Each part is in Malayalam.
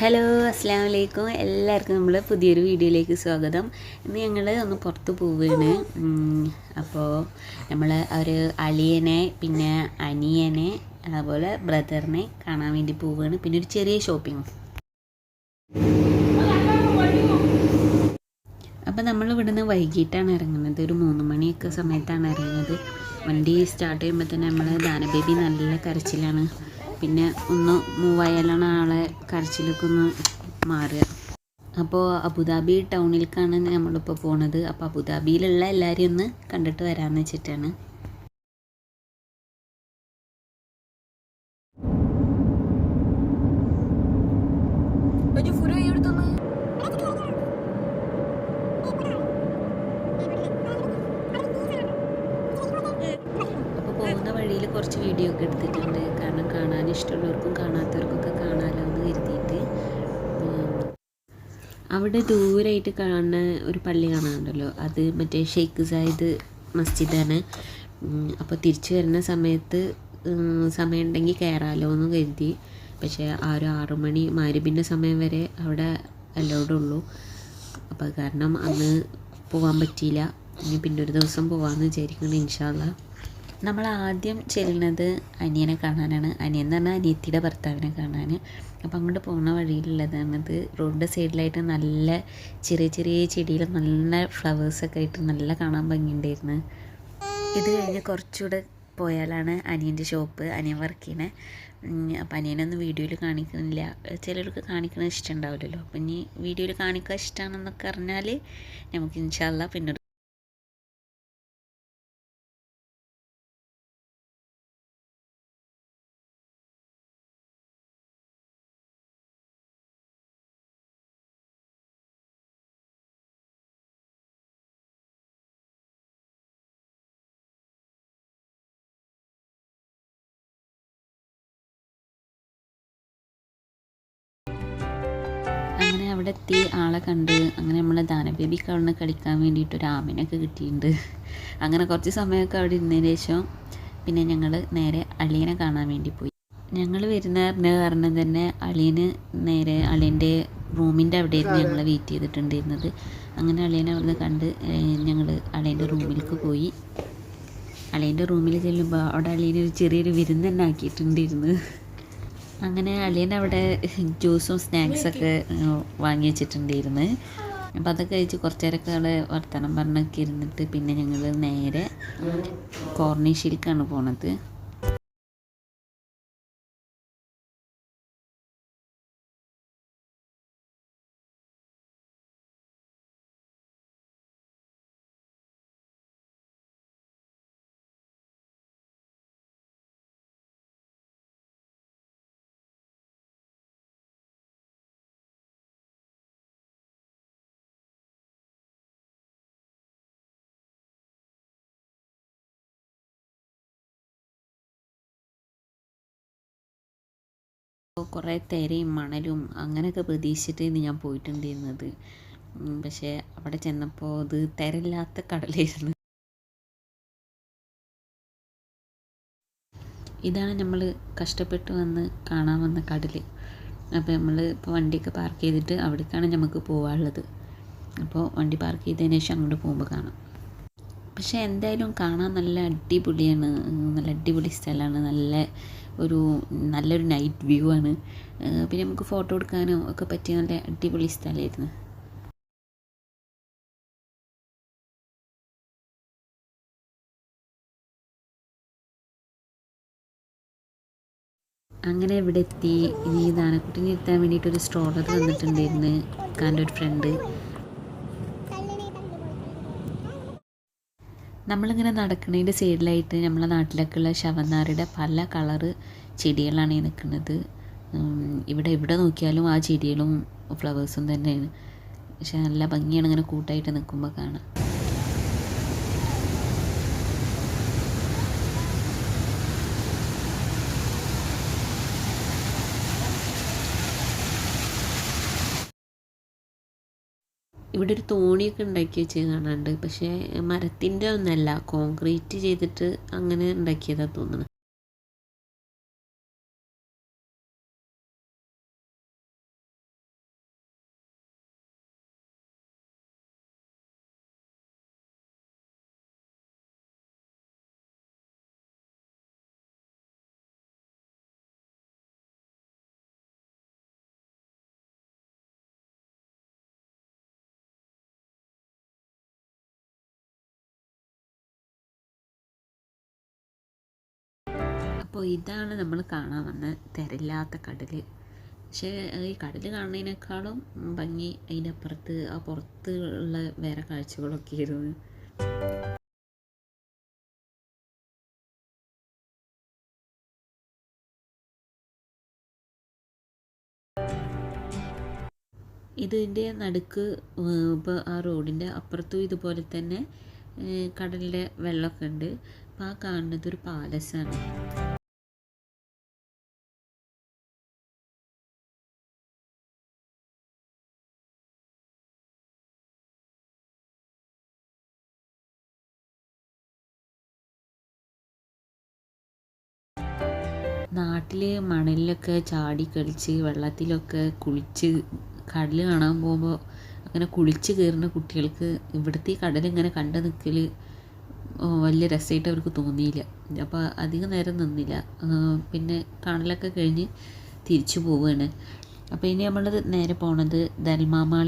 ഹലോ അസ്സാം വലൈക്കും എല്ലാവർക്കും നമ്മൾ പുതിയൊരു വീഡിയോയിലേക്ക് സ്വാഗതം. ഇന്ന് ഞങ്ങൾ ഒന്ന് പുറത്ത് പോവുകയാണ് അപ്പോൾ നമ്മൾ ഒരു അളിയനെ പിന്നെ അനിയനെ അതുപോലെ ബ്രദറിനെ കാണാൻ വേണ്ടി പോവുകയാണ് പിന്നെ ഒരു ചെറിയ ഷോപ്പിംഗ്. അപ്പോൾ നമ്മൾ ഇവിടുന്ന് വൈകിട്ടാണ് ഇറങ്ങുന്നത്. ഒരു മൂന്ന് മണിയൊക്കെ സമയത്താണ് ഇറങ്ങുന്നത്. വണ്ടി സ്റ്റാർട്ട് ചെയ്യുമ്പോൾ തന്നെ നമ്മൾ ദാനബേബി നല്ല കരച്ചിലാണ്. പിന്നെ ഒന്ന് മൂവായാലാണ് ആളെ കരച്ചിലൊക്കെ ഒന്ന് മാറുക. അപ്പോൾ അബുദാബി ടൗണിലേക്കാണ് നമ്മളിപ്പോൾ പോണത്. അപ്പോൾ അബുദാബിയിലുള്ള എല്ലാവരെയും ഒന്ന് കണ്ടിട്ട് വരാമെന്ന് വെച്ചിട്ടാണ് അപ്പോൾ പോകുന്ന വഴിയിൽ കുറച്ച് വീഡിയോ ഒക്കെ എടുത്തിട്ടുണ്ട് കാരണം കാണാൻ ഇഷ്ടമുള്ളവർക്കും കാണാത്തവർക്കൊക്കെ കാണാമല്ലോ എന്ന് കരുതിയിട്ട് ഉം. അവിടെ ദൂരമായിട്ട് കാണുന്ന ഒരു പള്ളി കാണാനുണ്ടല്ലോ. അത് മറ്റേ ഷെയ്ഖ് സായിദ് മസ്ജിദാണ്. അപ്പോൾ തിരിച്ചു വരുന്ന സമയത്ത് സമയമുണ്ടെങ്കിൽ കയറാമല്ലോ എന്ന് കരുതി. പക്ഷേ ആ ഒരു ആറു മണി മാരുബിന്റെ സമയം വരെ അവിടെ അലൗഡ് ഉള്ളൂ. അപ്പോൾ കാരണം അന്ന് പോകാൻ പറ്റിയില്ല. ഇനി പിന്നെ ഒരു ദിവസം പോകാമെന്ന് വിചാരിക്കുന്നു ഇൻഷാല്ല നമ്മൾ ആദ്യം ചെല്ലുന്നത് അനിയനെ കാണാനാണ്. അനിയൻ എന്ന് പറഞ്ഞാൽ അനിയത്തിയുടെ ഭർത്താവിനെ കാണാൻ. അപ്പം അങ്ങോട്ട് പോകുന്ന വഴിയിലുള്ളതാണത്. റോഡിന്റെ സൈഡിലായിട്ട് നല്ല ചെറിയ ചെറിയ ചെടിയിൽ നല്ല ഫ്ലവേഴ്സൊക്കെ ആയിട്ട് നല്ല കാണാൻ ഭംഗിയുണ്ടായിരുന്നു. ഇത് കഴിഞ്ഞ് കുറച്ചുകൂടെ പോയാലാണ് അനിയന്റെ ഷോപ്പ്. അനിയൻ വർക്ക് ചെയ്യണേ. അപ്പം അനിയനൊന്നും വീഡിയോയിൽ കാണിക്കുന്നില്ല ചിലർക്ക് കാണിക്കുന്നത് ഇഷ്ടമുണ്ടാവില്ലല്ലോ അപ്പം ഇനി വീഡിയോയിൽ കാണിക്കാൻ ഇഷ്ടമാണെന്നൊക്കെ അറിഞ്ഞാൽ നമുക്ക് ഇൻഷാല്ല പിന്നെ അവിടെ എത്തി ആളെ കണ്ട് അങ്ങനെ നമ്മളെ ദാനബേബിക്ക് അവിടെ കളിക്കാൻ വേണ്ടിയിട്ട് ഒരു ആമിനൊക്കെ കിട്ടിയിട്ടുണ്ട്. അങ്ങനെ കുറച്ച് സമയമൊക്കെ അവിടെ ഇരുന്നതിന് ശേഷം പിന്നെ ഞങ്ങൾ നേരെ അളിയനെ കാണാൻ വേണ്ടി പോയി. ഞങ്ങൾ വരുന്ന പറഞ്ഞ കാരണം തന്നെ അളിയന് നേരെ അളിയന്റെ റൂമിന്റെ അവിടെയായിരുന്നു ഞങ്ങൾ വെയിറ്റ് ചെയ്തിട്ടുണ്ടായിരുന്നത്. അങ്ങനെ അളിയനെ അവിടെ കണ്ട് ഞങ്ങൾ അളിയന്റെ റൂമിലേക്ക് പോയി. അളിയന്റെ റൂമിൽ ചെല്ലുമ്പോൾ അവിടെ അളിയനൊരു ഒരു ചെറിയൊരു വിരുന്ന് തന്നെ ആക്കിയിട്ടുണ്ടായിരുന്നു. അങ്ങനെ അളിയൻ അവിടെ ജ്യൂസും സ്നാക്സൊക്കെ വാങ്ങി വെച്ചിട്ടുണ്ടായിരുന്നു. അപ്പോൾ അതൊക്കെ കഴിച്ച് കുറച്ച് നേരമൊക്കെ അവിടെ വർത്തമാനം പറഞ്ഞൊക്കെ ഇരുന്നിട്ട് പിന്നെ ഞങ്ങൾ നേരെ കോർണീഷിലേക്കാണ് പോണത്. കുറേ തിരയും മണലും അങ്ങനെയൊക്കെ പ്രതീക്ഷിച്ചിട്ടാണ് ഞാൻ പോയിട്ടുണ്ടായിരുന്നത്. പക്ഷേ അവിടെ ചെന്നപ്പോൾ അത് തിരയില്ലാത്ത കടലായിരുന്നു. ഇതാണ് നമ്മൾ കഷ്ടപ്പെട്ട് വന്ന് കാണാൻ വന്ന കടൽ അപ്പോൾ നമ്മൾ ഇപ്പോൾ വണ്ടിയൊക്കെ പാർക്ക് ചെയ്തിട്ട് അവിടേക്കാണ് നമുക്ക് പോകാനുള്ളത് അപ്പോൾ വണ്ടി പാർക്ക് ചെയ്തതിന് ശേഷം അങ്ങോട്ട് പോകുമ്പോൾ കാണാം. പക്ഷേ എന്തായാലും കാണാൻ നല്ല അടിപൊളിയാണ്. നല്ല അടിപൊളി സ്ഥലമാണ്. നല്ല ഒരു നല്ലൊരു നൈറ്റ് വ്യൂ ആണ്. പിന്നെ നമുക്ക് ഫോട്ടോ എടുക്കാനോ ഒക്കെ പറ്റിയ നല്ല അടിപൊളി സ്ഥലമായിരുന്നു അങ്ങനെ ഇവിടെ എത്തി ഇനി ദാനക്കുട്ടിനെ നിർത്താൻ വേണ്ടിയിട്ട് ഒരു സ്ട്രോളർ തന്നിട്ടുണ്ടായിരുന്നു കാന്റെ ഒരു ഫ്രണ്ട് നമ്മളിങ്ങനെ നടക്കുന്നതിന്റെ സൈഡിലായിട്ട് നമ്മളെ നാട്ടിലൊക്കെയുള്ള ശവന്നാറിയുടെ പല കളറ് ചെടികളാണ് ഈ നിൽക്കുന്നത് ഇവിടെ എവിടെ നോക്കിയാലും ആ ചെടികളും ഫ്ലവേഴ്സും തന്നെയാണ്. പക്ഷെ നല്ല ഭംഗിയാണ് ഇങ്ങനെ കൂട്ടായിട്ട് നിൽക്കുമ്പോൾ കാണാം ഇവിടെ ഒരു തോണിയൊക്കെ ഉണ്ടാക്കി വെച്ച് കാണാനുണ്ട്. പക്ഷേ മരത്തിന്റെ ഒന്നല്ല കോൺക്രീറ്റ് ചെയ്തിട്ട് അങ്ങനെ ഉണ്ടാക്കിയതാണ് തോന്നുന്നു അപ്പോൾ ഇതാണ് നമ്മൾ കാണാൻ വന്ന തിരയില്ലാത്ത കടൽ പക്ഷേ ഈ കടൽ കാണുന്നതിനേക്കാളും ഭംഗി അതിനപ്പുറത്ത് ആ പുറത്ത് ഉള്ള വേറെ കാഴ്ചകളൊക്കെ ആയിരുന്നു. ഇതിന്റെ നടുക്ക് ഇപ്പോൾ ആ റോഡിന്റെ അപ്പുറത്തും ഇതുപോലെ തന്നെ കടലിന്റെ വെള്ളമൊക്കെ ഉണ്ട്. അപ്പോൾ ആ കാണുന്നത് ഒരു പാലസാണ്. നാട്ടിൽ മണലിലൊക്കെ ചാടി കളിച്ച് വെള്ളത്തിലൊക്കെ കുളിച്ച് കടൽ കാണാൻ പോകുമ്പോൾ അങ്ങനെ കുളിച്ച് കയറുന്ന കുട്ടികൾക്ക് ഇവിടുത്തെ ഈ കടലിങ്ങനെ കണ്ടു നിൽക്കൽ വലിയ രസമായിട്ട് അവർക്ക് തോന്നിയില്ല. അപ്പോൾ അധികം നേരം നിന്നില്ല. പിന്നെ കാണലൊക്കെ കഴിഞ്ഞ് തിരിച്ചു പോവുകയാണ് അപ്പോൾ ഇനി നമ്മൾ നേരെ പോണത് ദൽമാമാൾ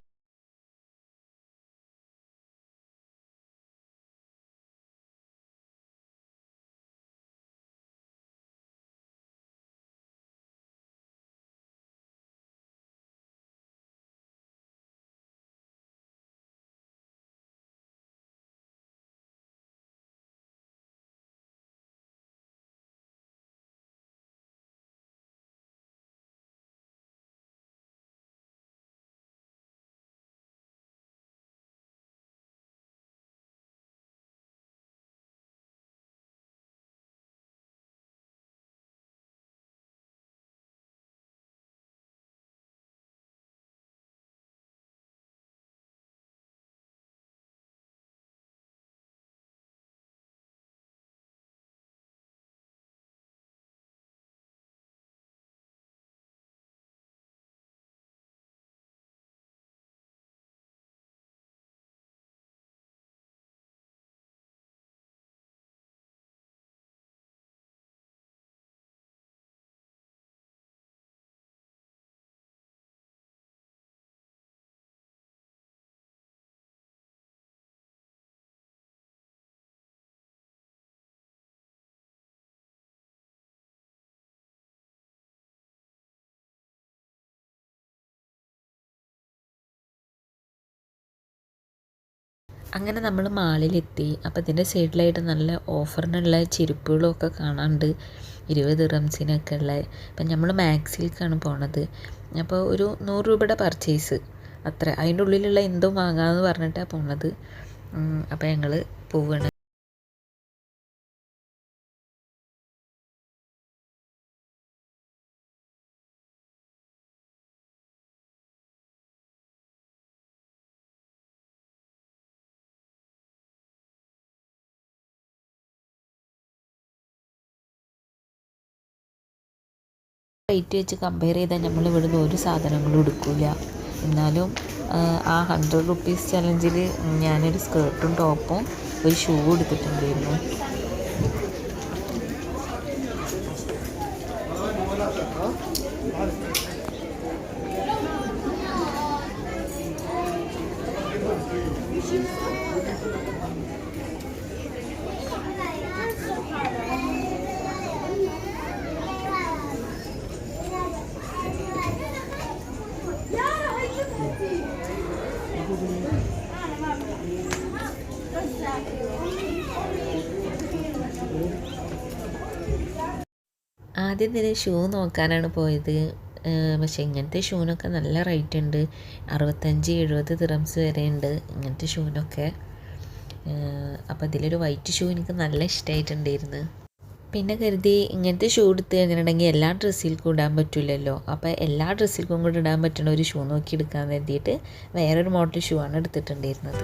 അങ്ങനെ നമ്മൾ മാളിലെത്തി. അപ്പോൾ ഇതിന്റെ സൈഡിലായിട്ട് നല്ല ഓഫറിനുള്ള ചെരുപ്പുകളൊക്കെ കാണാണ്ട് ഇരുപത് റംസിനൊക്കെ ഉള്ള. അപ്പം നമ്മൾ മാക്സിലേക്കാണ് പോണത്. അപ്പോൾ ഒരു നൂറ് രൂപയുടെ പർച്ചേസ്. അത്ര. അതിന്റെ ഉള്ളിലുള്ള എന്തും വാങ്ങാമെന്ന് പറഞ്ഞിട്ടാണ് പോണത്. അപ്പോൾ ഞങ്ങൾ പോവുകയാണ് റേറ്റ് വെച്ച് കമ്പയർ ചെയ്താൽ നമ്മൾ ഇവിടുന്ന് ഒരു സാധനങ്ങളും എടുക്കില്ല എന്നാലും ആ ഹൺഡ്രഡ് റുപ്പീസ് ചലഞ്ചിൽ ഞാനൊരു സ്കേർട്ടും ടോപ്പും ഒരു ഷൂ എടുത്തിട്ടുണ്ടായിരുന്നു. ആദ്യം തന്നെ ഷൂ നോക്കാനാണ് പോയത്. പക്ഷേ ഇങ്ങനത്തെ ഷൂവിനൊക്കെ നല്ല റേറ്റ് ഉണ്ട്. അറുപത്തഞ്ച് എഴുപത് ദിറംസ് വരെ ഉണ്ട് ഇങ്ങനത്തെ ഷൂവിനൊക്കെ അപ്പോൾ ഇതിലൊരു വൈറ്റ് ഷൂ എനിക്ക് നല്ല ഇഷ്ടമായിട്ടുണ്ടായിരുന്നു പിന്നെ കരുതി ഇങ്ങനത്തെ ഷൂ എടുത്ത് കഴിഞ്ഞിട്ടുണ്ടെങ്കിൽ എല്ലാ ഡ്രസ്സിൽക്കും ഇടാൻ പറ്റില്ലല്ലോ അപ്പോൾ എല്ലാ ഡ്രസ്സിൽക്കും കൂടെ ഇടാൻ പറ്റുന്ന ഒരു ഷൂ നോക്കി എടുക്കാൻ കരുതിയിട്ട് വേറൊരു മോഡൽ ഷൂ ആണ് എടുത്തിട്ടുണ്ടായിരുന്നത്.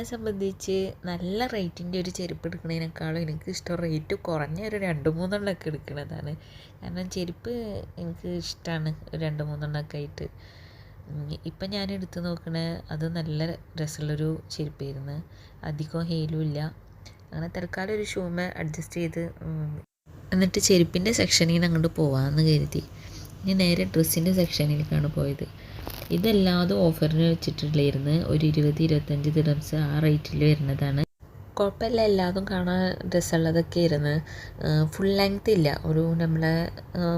എന്നെ സംബന്ധിച്ച് നല്ല റേറ്റിന്റെ ഒരു ചെരുപ്പ് എടുക്കുന്നതിനേക്കാളും എനിക്ക് ഇഷ്ടം റേറ്റ് കുറഞ്ഞ ഒരു രണ്ട് മൂന്നെണ്ണമൊക്കെ എടുക്കുന്നതാണ്. കാരണം ചെരുപ്പ് എനിക്ക് ഇഷ്ടമാണ് രണ്ട് മൂന്നെണ്ണമൊക്കെ ആയിട്ട്. ഇപ്പം ഞാൻ എടുത്ത് നോക്കണ അത് നല്ല രസമുള്ളൊരു ചെരുപ്പായിരുന്നു. അധികം ഹെയിലും ഇല്ല. അങ്ങനെ തൽക്കാലം ഒരു ഷൂമ അഡ്ജസ്റ്റ് ചെയ്ത് എന്നിട്ട് ചെരുപ്പിന്റെ സെക്ഷനിൽ നിന്ന് അങ്ങോട്ട് പോവാമെന്ന് കരുതി. ഇനി നേരെ ഡ്രസ്സിന്റെ സെക്ഷനിലേക്കാണ് പോയത്. ഇതെല്ലാതും ഓഫറിന് വെച്ചിട്ടുള്ളായിരുന്നു. ഒരു ഇരുപത് ഇരുപത്തഞ്ച് ദിറംസ് ആ റേറ്റിൽ വരുന്നതാണ്. കുഴപ്പമില്ല എല്ലാതും കാണാൻ രസമുള്ളതൊക്കെ ആയിരുന്നു. ഫുൾ ലെങ്ത് ഇല്ല. ഒരു നമ്മളെ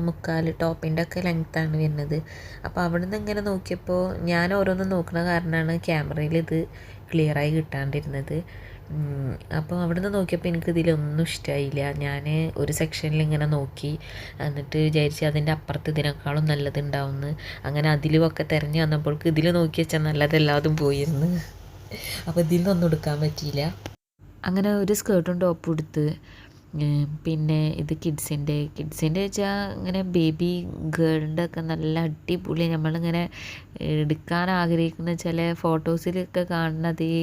മുക്കാൽ ടോപ്പിന്റെ ഒക്കെ ലെങ്ത്താണ് വരുന്നത്. അപ്പോൾ അവിടെ നിന്ന് ഇങ്ങനെ നോക്കിയപ്പോൾ ഞാൻ ഓരോന്നും നോക്കുന്ന കാരണമാണ് ക്യാമറയിൽ ഇത് ക്ലിയറായി കിട്ടാണ്ടിരുന്നത്. അപ്പോൾ അവിടെ നിന്ന് നോക്കിയപ്പോൾ എനിക്ക് ഇതിലൊന്നും ഇഷ്ടമായില്ല ഞാൻ ഒരു സെക്ഷനിൽ ഇങ്ങനെ നോക്കി. എന്നിട്ട് വിചാരിച്ച് അതിന്റെ അപ്പുറത്ത് ഇതിനേക്കാളും നല്ലതുണ്ടാവുമെന്ന് അങ്ങനെ അതിലുമൊക്കെ തിരഞ്ഞു വന്നപ്പോൾക്ക് ഇതിൽ നോക്കി വെച്ചാൽ നല്ലതെല്ലാതും പോയിരുന്നു അപ്പോൾ ഇതിൽ നിന്നൊന്നും എടുക്കാൻ പറ്റിയില്ല. അങ്ങനെ ഒരു സ്കേർട്ടും ടോപ്പും എടുത്ത് പിന്നെ ഇത് കിഡ്സിന്റെ കിഡ്സിന്റെ വെച്ചാൽ ഇങ്ങനെ ബേബി ഗേളിന്റെ ഒക്കെ നല്ല അടിപൊളി. നമ്മളിങ്ങനെ എടുക്കാൻ ആഗ്രഹിക്കുന്ന ചില ഫോട്ടോസിലൊക്കെ കാണുന്നത് ഈ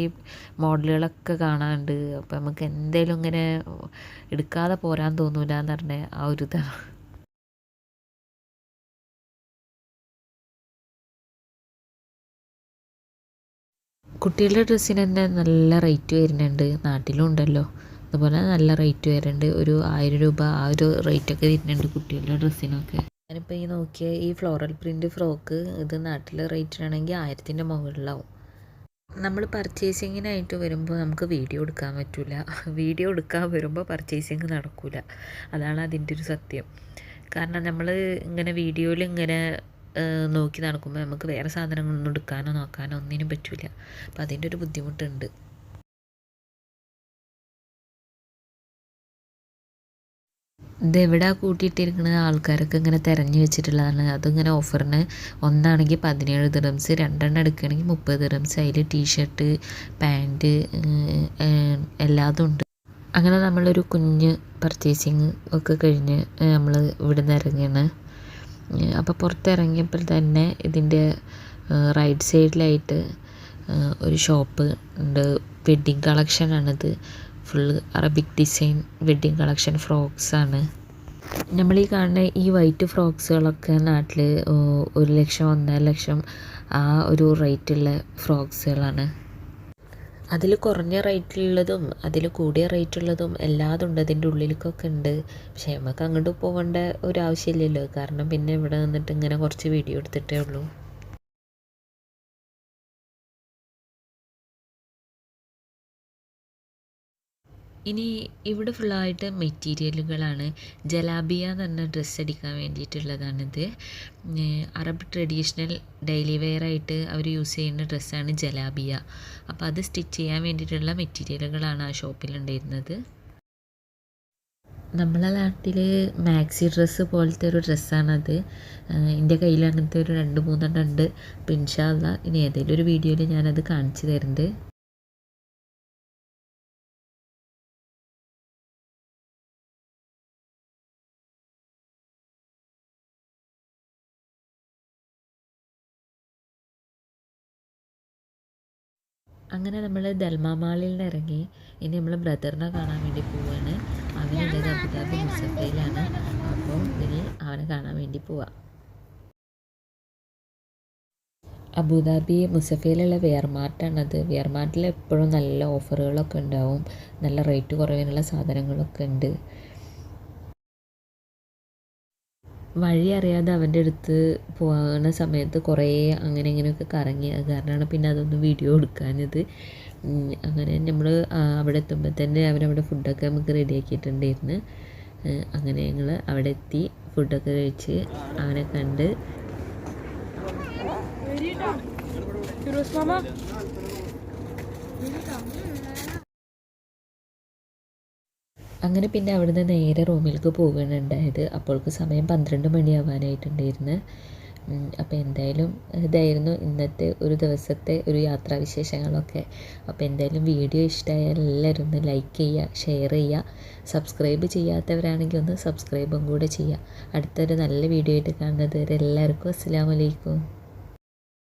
മോഡലുകളൊക്കെ കാണാനുണ്ട്. അപ്പം നമുക്ക് എന്തേലും ഇങ്ങനെ എടുക്കാതെ പോരാൻ തോന്നൂല എന്ന് പറഞ്ഞ ആ ഒരു ഇതാണ് കുട്ടികളുടെ ഡ്രസ്സിന് തന്നെ നല്ല റേറ്റ് വരുന്നുണ്ട്. നാട്ടിലും ഉണ്ടല്ലോ. അതുപോലെ നല്ല റേറ്റ് വരുന്നുണ്ട്. ഒരു ആയിരം രൂപ ആ ഒരു റേറ്റൊക്കെ വരുന്നുണ്ട് കുട്ടികളുടെ ഡ്രസ്സിനൊക്കെ. ഞാനിപ്പോൾ ഈ നോക്കിയ ഈ ഫ്ലോറൽ പ്രിന്റ് ഫ്രോക്ക് ഇത് നാട്ടിൽ റേറ്റിനാണെങ്കിൽ ആയിരത്തിന്റെ മുകളിലാവും. നമ്മൾ പർച്ചേസിങ്ങിനായിട്ട് വരുമ്പോൾ നമുക്ക് വീഡിയോ എടുക്കാൻ പറ്റില്ല വീഡിയോ എടുക്കാൻ വരുമ്പോൾ പർച്ചേസിങ് നടക്കില്ല അതാണ് അതിന്റെ ഒരു സത്യം. കാരണം നമ്മൾ ഇങ്ങനെ വീഡിയോയിൽ ഇങ്ങനെ നോക്കി നടക്കുമ്പോൾ നമുക്ക് വേറെ സാധനങ്ങളൊന്നും എടുക്കാനോ നോക്കാനോ ഒന്നിനും പറ്റില്ല അപ്പോൾ അതിന്റെ ഒരു ബുദ്ധിമുട്ടുണ്ട്. ഇതെവിടാ കൂട്ടിയിട്ടിരിക്കുന്നത് ആൾക്കാരൊക്കെ ഇങ്ങനെ തിരഞ്ഞു വെച്ചിട്ടുള്ളതാണ്. അതിങ്ങനെ ഓഫറിന് ഒന്നാണെങ്കിൽ പതിനേഴ് ദിറംസ് രണ്ടെണ്ണം എടുക്കുകയാണെങ്കിൽ മുപ്പത് ദിറംസ്. അതിൽ ടീഷർട്ട് പാന്റ് എല്ലാതും ഉണ്ട്. അങ്ങനെ നമ്മളൊരു കുഞ്ഞ് പർച്ചേസിങ് ഒക്കെ കഴിഞ്ഞ് നമ്മൾ ഇവിടെ നിന്ന് ഇറങ്ങിയാണ് അപ്പോൾ പുറത്തിറങ്ങിയപ്പോൾ തന്നെ ഇതിന്റെ റൈറ്റ് സൈഡിലായിട്ട് ഒരു ഷോപ്പ് ഉണ്ട്. Wedding കളക്ഷനാണിത്. Full Arabic design wedding collection ഫ്രോക്സാണ് നമ്മൾ ഈ കാണുന്ന ഈ വൈറ്റ് ഫ്രോക്സുകളൊക്കെ നാട്ടിൽ ഒരു ലക്ഷം ഒന്നര ലക്ഷം ആ ഒരു റേറ്റുള്ള ഫ്രോക്സുകളാണ് അതിൽ കുറഞ്ഞ റേറ്റുള്ളതും അതിൽ കൂടിയ റേറ്റുള്ളതും എല്ലാതും ഉണ്ട് അതിന്റെ ഉള്ളിലേക്കൊക്കെ ഉണ്ട്. പക്ഷേ നമുക്ക് അങ്ങോട്ട് പോകേണ്ട ഒരു ആവശ്യമില്ലല്ലോ. കാരണം പിന്നെ ഇവിടെ നിന്നിട്ട് ഇങ്ങനെ കുറച്ച് വീഡിയോ എടുത്തിട്ടേ ഉള്ളൂ. ഇനി ഇവിടെ ഫുള്ളായിട്ട് മെറ്റീരിയലുകളാണ്. ജലാബിയ എന്ന് പറഞ്ഞ ഡ്രസ്സ് അടിക്കാൻ വേണ്ടിയിട്ടുള്ളതാണിത്. അറബ് ട്രഡീഷണൽ ഡെയിലി വെയർ ആയിട്ട് അവർ യൂസ് ചെയ്യുന്ന ഡ്രസ്സാണ് ജലാബിയ. അപ്പോൾ അത് സ്റ്റിച്ച് ചെയ്യാൻ വേണ്ടിയിട്ടുള്ള മെറ്റീരിയലുകളാണ് ആ ഷോപ്പിലുണ്ടായിരുന്നത് നമ്മളെ നാട്ടിൽ മാക്സി ഡ്രസ്സ് പോലത്തെ ഒരു ഡ്രസ്സാണത് എന്റെ കയ്യിൽ അങ്ങനത്തെ ഒരു രണ്ട് മൂന്നെണ്ണം ഉണ്ട്. അപ്പോൾ ഇൻഷാല്ല ഇനി ഏതെങ്കിലും ഒരു വീഡിയോയിൽ ഞാനത് കാണിച്ചു തരുന്നുണ്ട് അങ്ങനെ നമ്മൾ ദൽമാ മാളിൽ നിന്ന് ഇറങ്ങി ഇനി നമ്മൾ ബ്രദറിനെ കാണാൻ വേണ്ടി പോവാണ്. അവനുള്ളത് അബുദാബി മുസഫയിലാണ്. അപ്പോൾ ഇനി അവനെ കാണാൻ വേണ്ടി പോവാം. അബുദാബി മുസഫയിലുള്ള വെയർമാർട്ടാണത്. വെയർമാർട്ടിൽ എപ്പോഴും നല്ല ഓഫറുകളൊക്കെ ഉണ്ടാവും. നല്ല റേറ്റ് കുറവിനുള്ള സാധനങ്ങളൊക്കെ ഉണ്ട്. വഴി അറിയാതെ അവന്റെ അടുത്ത് പോകുന്ന സമയത്ത് കുറേ അങ്ങനെ ഇങ്ങനെയൊക്കെ കറങ്ങി. അത് കാരണമാണ് പിന്നെ അതൊന്നും വീഡിയോ എടുക്കാഞ്ഞത്. അങ്ങനെ നമ്മൾ അവിടെ എത്തുമ്പോൾ തന്നെ അവരവിടെ ഫുഡൊക്കെ നമുക്ക് റെഡിയാക്കിയിട്ടുണ്ടായിരുന്നു അങ്ങനെ ഞങ്ങൾ അവിടെ എത്തി ഫുഡൊക്കെ കഴിച്ച് അവനെ കണ്ട്. അങ്ങനെ പിന്നെ അവിടുന്ന് നേരെ റൂമിലേക്ക് പോവുകയാണ് ഉണ്ടായത്. അപ്പോൾക്ക് സമയം പന്ത്രണ്ട് മണിയാവാനായിട്ടുണ്ടായിരുന്നു. അപ്പോൾ എന്തായാലും ഇതായിരുന്നു ഇന്നത്തെ ഒരു ദിവസത്തെ ഒരു യാത്രാവിശേഷങ്ങളൊക്കെ. അപ്പോൾ എന്തായാലും വീഡിയോ ഇഷ്ടമായാൽ എല്ലാവരും ഒന്ന് ലൈക്ക് ചെയ്യുക ഷെയർ ചെയ്യുക. സബ്സ്ക്രൈബ് ചെയ്യാത്തവരാണെങ്കിൽ ഒന്ന് സബ്സ്ക്രൈബും കൂടെ ചെയ്യുക. അടുത്തൊരു നല്ല വീഡിയോ ആയിട്ട് കാണുന്നത് വരെ എല്ലാവർക്കും അസ്സാം വലൈക്കും